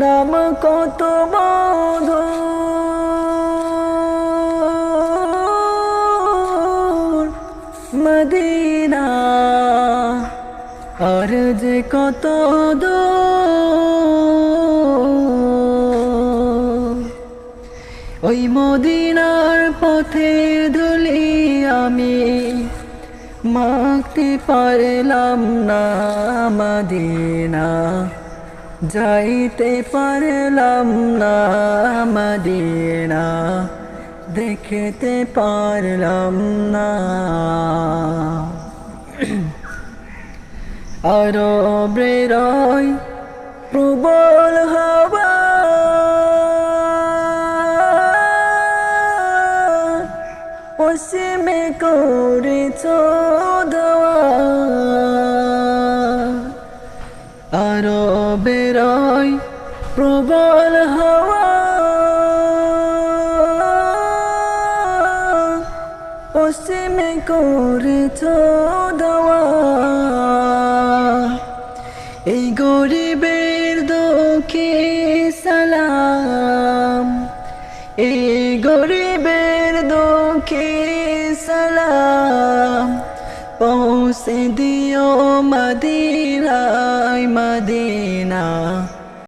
নাম কত মধু মদিনা, আর যে কত দূর? ওই মদিনার পথে ধুলি আমি মাখতে পারলাম না মদিনা। যাইতে পারলাম না মদিনা। দেখতে পারলাম না। আরও বেরোয় প্রবল হওয়া। পশ্চিমে করেছ আরও বেরোয় প্রবল হওয়া। পশ্চিমে করেছ এই গরিবের দুঃখে সালাম। এই গরিবের দুঃখে সালাম। পৌঁছে দি মদিনা